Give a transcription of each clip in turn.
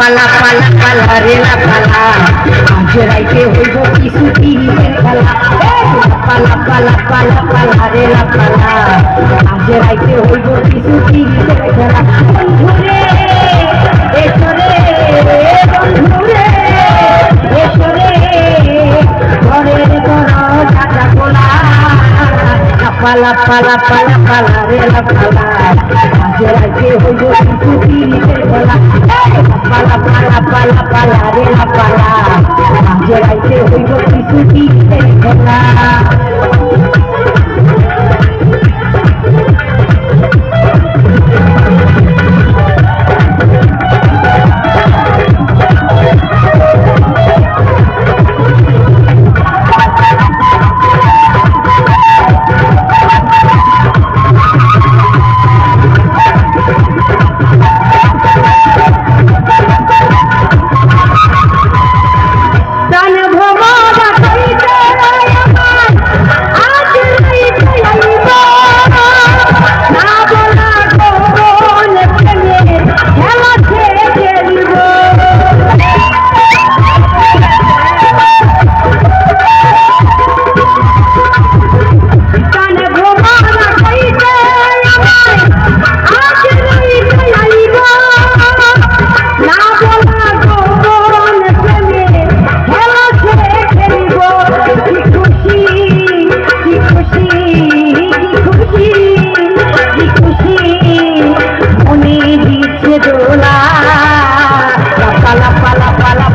পালা পালা পালা রে পালা রাইতে হইব কিছু তিরিশের এই পালা পালা পালা পালা রে পালা আজ রাইতে হইব কিছু তিরিশের খেলা বন্ধুরে এসরে বন্ধুরে এসরে ঘরের দরজাটা খোলা পালা পালা পালা পালা রে পালা আজ রাইতে হইব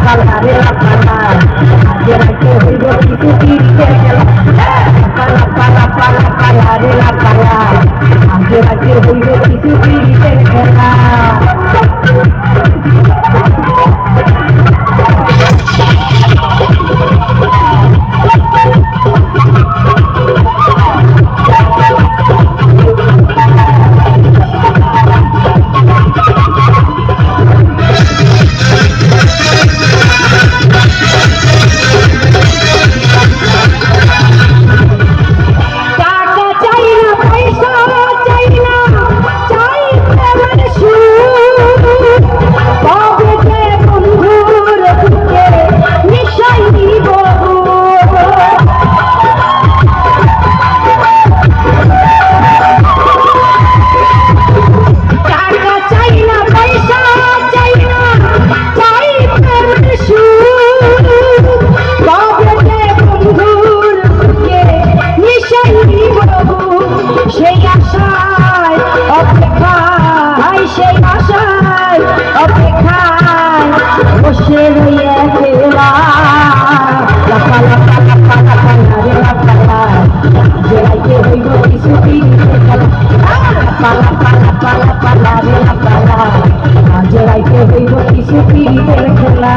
কালারে পালা যেটাকে হইব কিছু তিরিতে গেল পালা পালা পালা কালারে পালা যেটাকে হইব কিছু তিরিতে গেল হইব কিছু ফিরিতে খেলা